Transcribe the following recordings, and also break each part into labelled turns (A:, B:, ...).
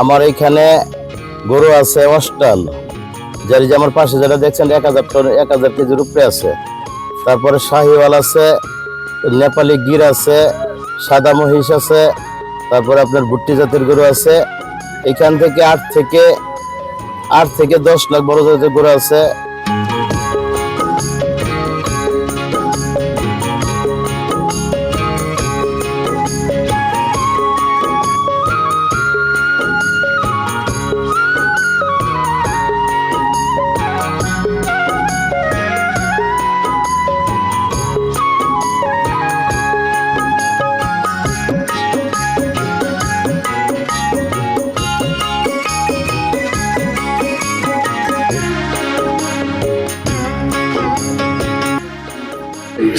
A: আমার এইখানে গরু আছে অস্টাল যার যে আমার পাশে যেটা দেখছেন, এক হাজার টন, এক হাজার কেজির উপরে আছে। তারপরে শাহিওয়াল আছে, নেপালি গির আছে, সাদা মহিষ আছে, তারপরে আপনার ভুট্টি জাতের গরু আছে। এখান থেকে আট থেকে আট থেকে দশ লাখ বড় জাতের গরু আছে।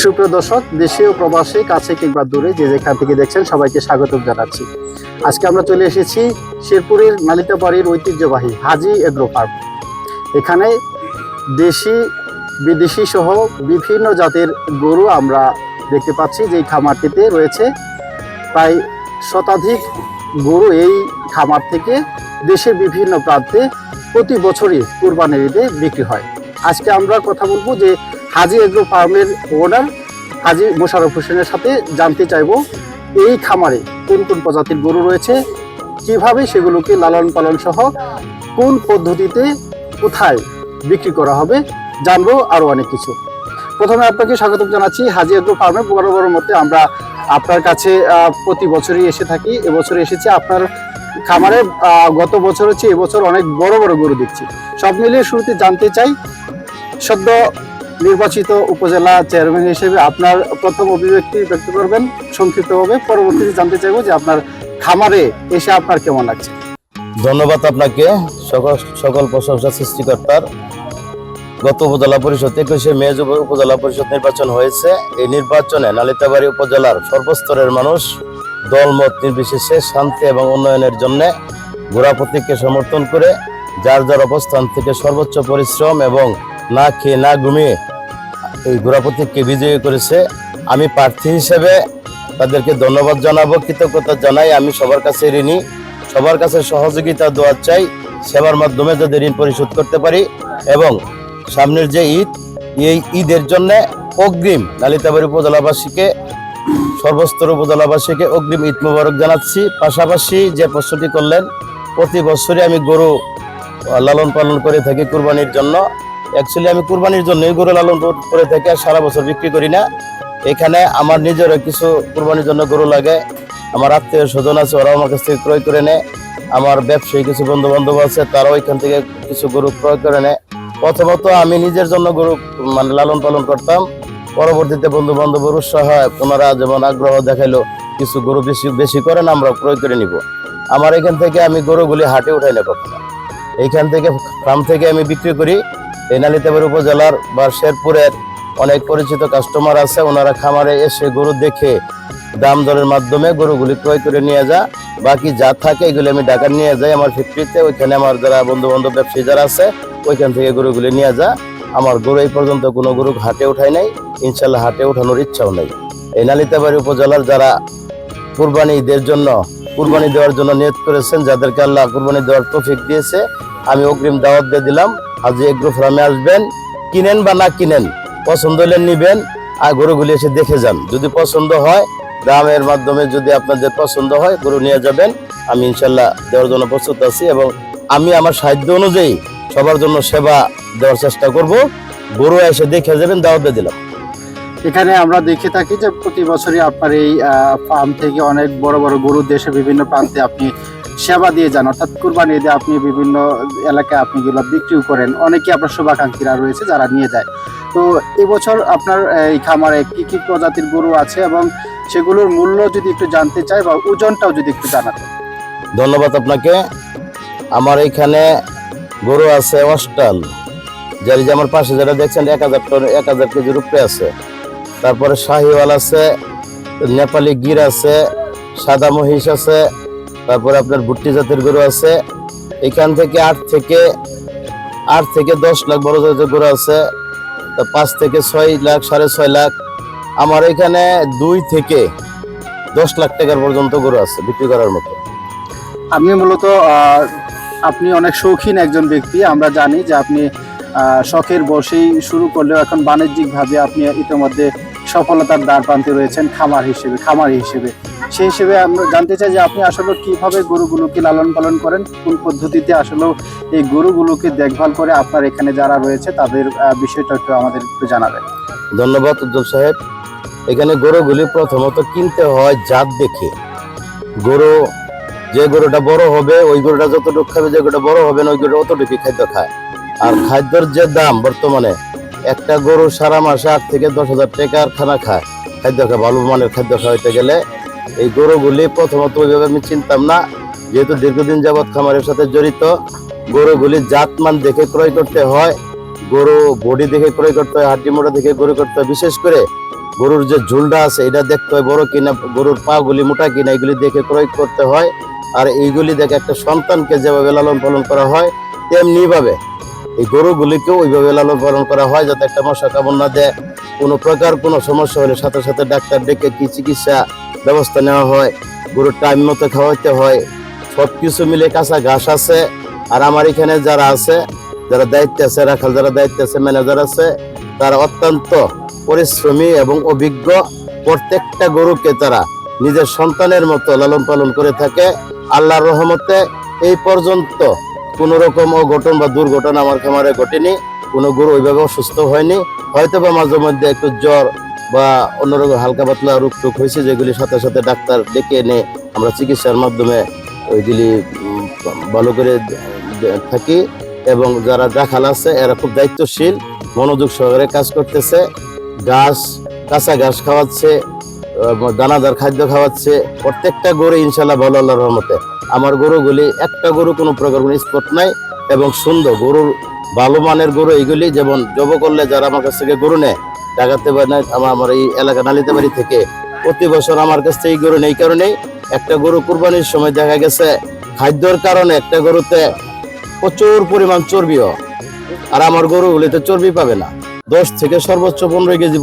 B: সুপ্রিয় দর্শক, দেশে ও প্রবাসে, কাছে কিংবা দূরে যে যেখান থেকে দেখছেন সবাইকে স্বাগত জানাচ্ছি। আজকে আমরা চলে এসেছি শেরপুরের নালিতাবাড়ির ঐতিহ্যবাহী হাজি এগ্রো ফার্ম। এখানে দেশি, বিদেশি সহ বিভিন্ন জাতের গরু আমরা দেখতে পাচ্ছি যে খামারটিতে রয়েছে। প্রায় শতাধিক গরু এই খামার থেকে দেশের বিভিন্ন প্রান্তে প্রতি বছরই কুরবানির ঈদে বিক্রি হয়। আজকে আমরা কথা বলব যে হাজি এগ্রো ফার্মের ওনার হাজি মোশারফ হোসেনের সাথে জানতে চাইব, এই খামারে কোন কোন প্রজাতির গরু রয়েছে, কীভাবে সেগুলোকে লালন পালন সহ কোন পদ্ধতিতে কোথায় বিক্রি করা হবে, জানব আরও অনেক কিছু। প্রথমে আপনাকে স্বাগত জানাচ্ছি, হাজি এগ্রো ফার্মে বড় বড় মধ্যে আমরা আপনার কাছে প্রতি বছরই এসে থাকি, এবছর এসেছি আপনার খামারে গত বছর হচ্ছে এবছর অনেক বড় বড় গরু দেখছি। সব মিলিয়ে শুরুতে জানতে চাই, সদ্য নির্বাচিত উপজেলা চেয়ারম্যান হিসেবে আপনার প্রথম অভিব্যক্তি ব্যক্ত করবেন। সংক্ষিপ্তভাবে পরবর্তীতে জানতে চাইব যে আপনার খামারে এসে আপনার কেমন লাগছে?
A: ধন্যবাদ আপনাকে। সকল সকল প্রশংসা সৃষ্টিকর্তার। গত উপজেলা পরিষদ, একুশে মে উপজেলা পরিষদ নির্বাচন হয়েছে। এই নির্বাচনে নালিতাবাড়ি উপজেলার সর্বস্তরের মানুষ দলমত নির্বিশেষে, শান্তি এবং উন্নয়নের জন্য গোড়া প্রতীককে সমর্থন করে, যার যার অবস্থান থেকে সর্বোচ্চ পরিশ্রম এবং না খেয়ে, না ঘুমিয়ে এই গোড়া বিজয়ী করেছে। আমি প্রার্থী হিসেবে তাদেরকে ধন্যবাদ জানাব, কৃতজ্ঞতা জানাই। আমি সবার কাছে ঋণী। সবার কাছে সহযোগিতা দেওয়া চাই, সেবার মাধ্যমে যাতে ঋণ পরিশোধ করতে পারি এবং সামনের যে ঈদ, এই ঈদের জন্য অগ্রিম লালিতাবাড়ি উপজেলাবাসীকে, সর্বস্তর উপজেলাবাসীকে অগ্রিম ঈদ মুবারক জানাচ্ছি। পাশাপাশি যে প্রশ্নটি করলেন, প্রতি বছরই আমি গরু লালন পালন করে থাকি কুরবানির জন্য। অ্যাকচুয়ালি আমি কুরবানির জন্যই গরু লালন করে থাকি সারা বছর বিক্রি করি না। এখানে আমার নিজেরও কিছু কুরবানির জন্য গরু লাগে। আমার আত্মীয় স্বজন আছে, ওরাও আমার কাছ থেকে ক্রয় করে নেয়। আমার ব্যবসায়ী কিছু বন্ধু বান্ধব আছে, তারাও এখান থেকে কিছু গরু ক্রয় করে নেয়। প্রথমত আমি নিজের জন্য গরু মানে লালন পালন করতাম। পরবর্তীতে বন্ধু বান্ধবের উৎসাহ ওনারা যেমন আগ্রহ দেখাইলো, কিছু গরু বেশি বেশি করেন আমরা ক্রয় করে নিব। আমার এখান থেকে আমি গরুগুলি হাটে উঠাই না কখনো। এইখান থেকে ফার্ম থেকে আমি বিক্রি করি। এই নালিতাবাড়ি উপজেলার বা শেরপুরের অনেক পরিচিত কাস্টমার আছে, ওনারা খামারে এসে গরু দেখে দাম দরের মাধ্যমে গরুগুলি ক্রয় করে নিয়ে যা। বাকি যা থাকে এগুলি আমি ঢাকা নিয়ে যাই আমার ফ্যাক্টরিতে, ওইখানে আমার যারা বন্ধু বান্ধব ব্যবসায়ী যারা আছে, ওইখান থেকে গরুগুলি নিয়ে যা। আমার গরু এই পর্যন্ত কোনো গরু হাটে উঠাই নাই ইনশাল্লাহ হাটে ওঠানোর ইচ্ছাও নেই। এই নালিতাবাড়ি উপজেলার যারা কুরবানি ঈদের জন্য, কুরবানি দেওয়ার জন্য নিয়োগ করেছেন, যাদেরকে আল্লাহ কুরবানি দেওয়ার তৌফিক দিয়েছে, আমি অগ্রিম দাওয়াত দিয়ে দিলাম। হাজি এগ্রো ফার্মে আসবেন, কিনেন বা না কিনেন, পছন্দ হলে নিবেন, আর গরুগুলি এসে দেখে যান। যদি পছন্দ হয় দামের মাধ্যমে যদি আপনাদের পছন্দ হয়, গরু নিয়ে যাবেন। আমি ইনশাল্লাহ দেওয়ার জন্য প্রস্তুত আছি এবং আমি আমার সাহায্য অনুযায়ী সবার জন্য সেবা দেওয়ার চেষ্টা করব। গরু এসে দেখে যাবেন, দাওয়াত দিলাম।
B: এখানে আমরা দেখে থাকি যে প্রতি বছরই আপনার এই ফার্ম থেকে অনেক বড় বড় গরু দেশে বিভিন্ন প্রান্তে আপনি সেবা দিয়ে যান। অর্থাৎ কুরবানি ঈদে আপনি বিভিন্ন এলাকায় আপনি এগুলো বিক্রিও করেন। অনেকে আপনার শুভাকাঙ্ক্ষীরা রয়েছে যারা নিয়ে যায়। তো এবছর আপনার এই খামারে কি কি প্রজাতির গরু আছে এবং সেগুলোর মূল্য যদি একটু জানতে চাই বা ওজনটাও যদি একটু জানাতেন
A: ধন্যবাদ আপনাকে। আমার এখানে গরু আছে অস্টাল যার যে আমার পাশে যেটা দেখছেন, এক হাজার টন, এক হাজার কেজির উপরে আছে। তারপরে শাহিওয়াল আছে, নেপালি গির আছে, সাদা মহিষ আছে তারপরে আপনার ভুট্টি জাতের গরু আছে। এখান থেকে আট থেকে আট থেকে দশ লাখ বড় জাতের গরু আছে। পাঁচ থেকে ছয় লাখ, সাড়ে ছয় লাখ। আমার এখানে দুই থেকে দশ লাখ টাকার পর্যন্ত গরু আছে বিক্রি করার মতো।
B: আপনি মূলত আপনি অনেক শৌখিন একজন ব্যক্তি, আমরা জানি যে আপনি শখের বসেই শুরু করলেও এখন বাণিজ্যিকভাবে আপনি ইতিমধ্যে সফলতার দ্বার প্রান্তে রয়েছেন খামার হিসেবে, খামারি হিসেবে। সেই হিসেবে আমরা জানতে চাই যে আপনি আসলে কীভাবে গরুগুলোকে লালন পালন করেন? কোন পদ্ধতিতে আসলে এই গরুগুলোকে দেখভাল করে আপনার এখানে যারা রয়েছে, তাদের বিষয়টা একটু আমাদের একটু জানাবেন।
A: ধন্যবাদ উজ্জ্বল সাহেব। এখানে গরুগুলি প্রথমত কিনতে হয় জাত দেখে। গরু যে গরুটা বড় হবে, ওই গরুটা যতটুকু খাবে, যে গরুটা বড় হবে না, ওই গরুটা অতটুকু খাদ্য খায়। আর খাদ্যর যে দাম বর্তমানে একটা গরু সারা মাসে আট থেকে দশ হাজার টাকার খানা খায়। খাদ্য খায়, ভালো মানের খাদ্য খাওয়াইতে গেলে এই গরুগুলি প্রথমত ওইভাবে আমি চিনতাম না। যেহেতু দীর্ঘদিন যাবৎ খামারের সাথে জড়িত, গরুগুলি জাতমান দেখে ক্রয় করতে হয়, গরু বডি দেখে ক্রয় করতে হয়, হাড্ডি মোটা দেখে গরু করতে হয়। বিশেষ করে গরুর যে ঝুলটা আছে, এটা দেখতে হয় বড় কিনা, গরুর পা গুলি মোটা কিনা, এগুলি দেখে ক্রয় করতে হয়। আর এইগুলি দেখে একটা সন্তানকে যেভাবে লালন পালন করা হয় তেমনি ভাবে এই গরুগুলিকেও ওইভাবে লালন পালন করা হয় যাতে একটা মশা কামড় না দেয়। কোনো প্রকার কোনো সমস্যা হলে সাথে সাথে ডাক্তার ডেকে কি চিকিৎসা ব্যবস্থা নেওয়া হয়, গরুর টাইম মতো খাওয়াইতে হয়। সব কিছু মিলে কাঁচা ঘাস আছে। আর আমার এখানে যারা আছে, যারা দায়িত্বে আছে, রাখাল যারা দায়িত্বে আছে, ম্যানেজার আছে, তারা অত্যন্ত পরিশ্রমী এবং অভিজ্ঞ। প্রত্যেকটা গরুকে তারা নিজের সন্তানের মতো লালন পালন করে থাকে। আল্লাহর রহমতে এই পর্যন্ত কোনো রকম অঘটন বা দুর্ঘটনা আমার খামারে ঘটেনি, কোনো গরু ওইভাবে অসুস্থ হয়নি। হয়তো বা মাঝে মধ্যে একটু জ্বর বা অন্যরকম হালকা পাতলা রোগ টুক হয়েছে, যেগুলি সাথে সাথে ডাক্তার ডেকে এনে আমরা চিকিৎসার মাধ্যমে ওইগুলি ভালো করে থাকি এবং যারা দেখাল আছে, এরা খুব দায়িত্বশীল, মনোযোগ সহকারে কাজ করতেছে। ঘাস, কাঁচা ঘাস খাওয়াচ্ছে দানাদার খাদ্য খাওয়াচ্ছে। প্রত্যেকটা গরু ইনশাল্লাহ ভালো আল্লাহর রহমতে। আমার গরুগুলি, একটা গরু কোনো প্রকার কোনো স্পট নাই এবং সুন্দর। গরুর ভালো মানের গরু এইগুলি যেমন জব করলে যারা আমার কাছ থেকে গরু নেয়, ডাকাতে পারে না আমার আমার এই এলাকা নালিতে বাড়ি থেকে প্রতি বছর আমার কাছ থেকে গরু নেই। কারণেই একটা গরু কুরবানির সময় দেখা গেছে, খাদ্যর কারণে একটা গরুতে প্রচুর পরিমাণ চর্বিও আর আমার গরুগুলিতে চর্বি পাবে না। দশ থেকে সর্বোচ্চ পনেরো কেজি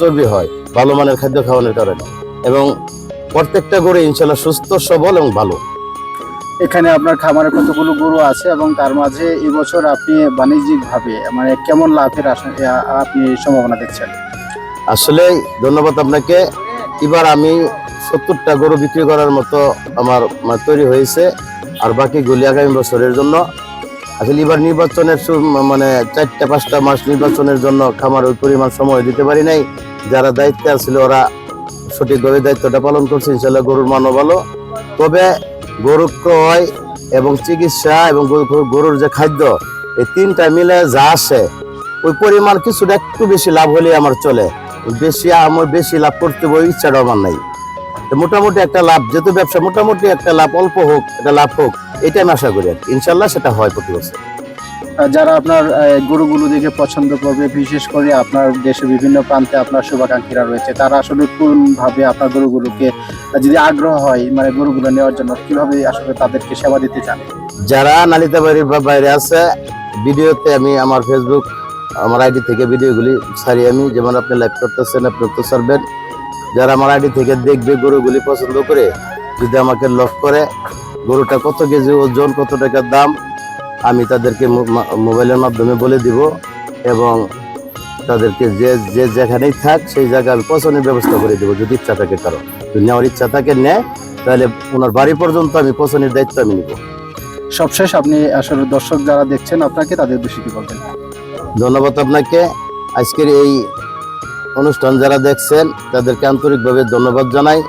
A: চর্বি হয়। ভালো মানের খাদ্য খাওয়ানোর কারণে। এবং প্রত্যেকটা গরু ইনশাল্লাহ সুস্থ সবল এবং ভালো।
B: এখানে আপনার খামারে কতগুলো গরু আছে এবং তার মাঝে এবছর আপনি বাণিজ্যিকভাবে মানে কেমন লাভের আপনি সম্ভাবনা দেখছেন?
A: আসলে ধন্যবাদ আপনাকে। এবার আমি সত্তরটা গরু বিক্রি করার মতো আমার মানে তৈরি হয়েছে আর বাকি বাকিগুলি আগামী বছরের জন্য। আসলে এবার নির্বাচনের মানে চারটা পাঁচটা মাস নির্বাচনের জন্য খামার ওই পরিমাণ সময় দিতে পারি নাই। যারা দায়িত্বে আছিল, ওরা সঠিকভাবে দায়িত্বটা পালন করছে ইনশাল্লাহ গরুর মানও ভালো। তবে গরু ক্রয় এবং চিকিৎসা এবং গরুর যে খাদ্য, এই তিনটা মিলে যা আসে, ওই পরিমাণ কিছুটা একটু বেশি লাভ হলে আমার চলে। বেশি আমার বেশি লাভ করতে ওই ইচ্ছাটা আমার নাই। মোটামুটি একটা লাভ, যেহেতু ব্যবসা মোটামুটি একটা লাভ, অল্প হোক, একটা লাভ হোক এটা আমি আশা করি আর ইনশাল্লাহ সেটা হয় প্রতি বছর।
B: যারা আপনার গরুগুলো দেখে পছন্দ করবে, বিশেষ করে আপনার দেশের বিভিন্ন প্রান্তে আপনার শুভাকাঙ্ক্ষীরা রয়েছে, তারা আসলে কোনভাবে আপনার গরুগুলোকে, যদি আগ্রহ হয় মানে গরুগুলো নেওয়ার জন্য, কীভাবে আসলে তাদেরকে সেবা দিতে চান?
A: যারা নালিতা বাড়ির বা বাইরে আছে, ভিডিওতে আমি আমার ফেসবুক আমার আইডি থেকে ভিডিওগুলি ছাড়ি আমি যেমন আপনি লাইভ করতেছেন, আপনি তো ছাড়বেন। যারা আমার আইডি থেকে দেখবে গরুগুলি পছন্দ করে, যদি আমাকে লক করে, গরুটা কত কেজি ওজন, কত টাকার দাম আমি তাদেরকে মোবাইলের মাধ্যমে বলে দিব এবং তাদেরকে যে যে যেখানেই থাক সেই জায়গায় আমি ব্যবস্থা করে দেবো যদি ইচ্ছা থাকে কারও যদি নেওয়ার ইচ্ছা থাকে নেয় তাহলে ওনার বাড়ি পর্যন্ত আমি পছন্দের দায়িত্ব আমি নিব।
B: সবশেষ আপনি আসলে দর্শক যারা দেখছেন আপনাকে তাদের বেশি কি বলবেন?
A: ধন্যবাদ আপনাকে। আজকের এই অনুষ্ঠান যারা দেখছেন তাদেরকে আন্তরিকভাবে ধন্যবাদ জানাই।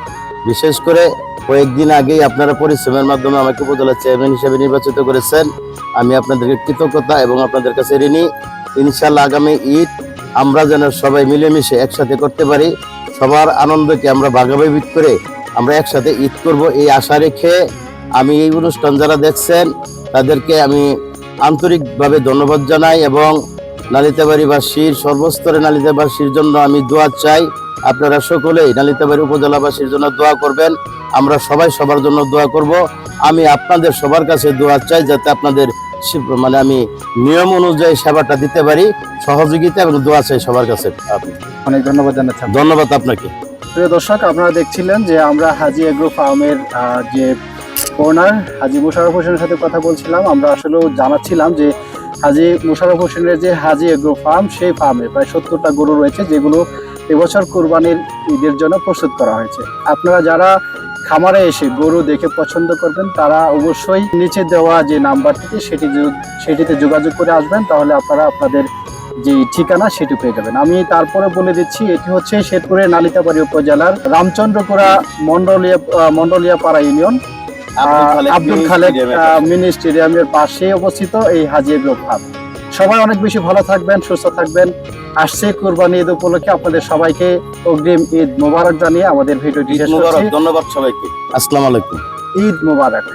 A: বিশেষ করে কয়েকদিন আগেই আপনারা পরিশ্রমের মাধ্যমে আমাকে উপজেলা চেয়ারম্যান হিসেবে নির্বাচিত করেছেন। আমি আপনাদেরকে কৃতজ্ঞতা এবং আপনাদের কাছে ঋণী। ইনশাল্লাহ আগামী ঈদ আমরা যেন সবাই মিলেমিশে একসাথে করতে পারি। সবার আনন্দকে আমরা ভাগাভাগি করে আমরা একসাথে ঈদ করব এই আশা রেখে আমি এই অনুষ্ঠান যারা দেখছেন, তাদেরকে আমি আন্তরিকভাবে ধন্যবাদ জানাই এবং নালিতাবাড়িবাসীর, সর্বস্তরে নালিতাবাসীর জন্য আমি দোয়া চাই। আপনারা সকলেই নালিতাবাড়ি উপজেলাবাসীর জন্য দোয়া করবেন। আমরা সবাই সবার জন্য দোয়া করব। আমি আপনাদের সবার কাছে দোয়া চাই যাতে আপনাদের মানে আমি নিয়ম অনুযায়ী সেবাটা দিতে পারি সহযোগিতা এবং দোয়া চাই সবার কাছে।
B: অনেক ধন্যবাদ জানাচ্ছি
A: ধন্যবাদ আপনাকে।
B: প্রিয় দর্শক আপনারা দেখছিলেন যে আমরা হাজি এগ্রো ফার্মের যে ওনার হাজি মুশারফ হোসেনের সাথে কথা বলছিলাম। আমরা আসলেও জানাচ্ছিলাম যে হাজি মুশারফ হোসেনের যে হাজি এগ্রো ফার্ম সেই ফার্মে প্রায় সত্তরটা গরু রয়েছে যেগুলো এবছর কোরবানির ঈদের জন্য প্রস্তুত করা হয়েছে। আপনারা যারা খামারে এসে গরু দেখে পছন্দ করবেন তারা অবশ্যই নিচে দেওয়া যে নাম্বারটিতে সেটি সেটিতে যোগাযোগ করে আসবেন তাহলে আপনারা আপনাদের যে ঠিকানা সেটি পেয়ে যাবেন। আমি তারপরে বলে দিচ্ছি এটি হচ্ছে শেরপুরের নালিতাবাড়ি উপজেলার রামচন্দ্রপুরা মন্ডলিয়া মন্ডলিয়া পাড়া ইউনিয়ন আব্দুল খালেক মিনি স্টেডিয়ামের পাশে অবস্থিত এই হাজি ফার্ম সবাই অনেক বেশি ভালো থাকবেন সুস্থ থাকবেন। আসছে কুরবানি ঈদ উপলক্ষে আপনাদের সবাইকে অগ্রিম ঈদ মোবারক জানিয়ে আমাদের ভিডিওটি
A: ধন্যবাদ সবাইকে। আসসালাম আলাইকুম।
B: ঈদ মোবারক।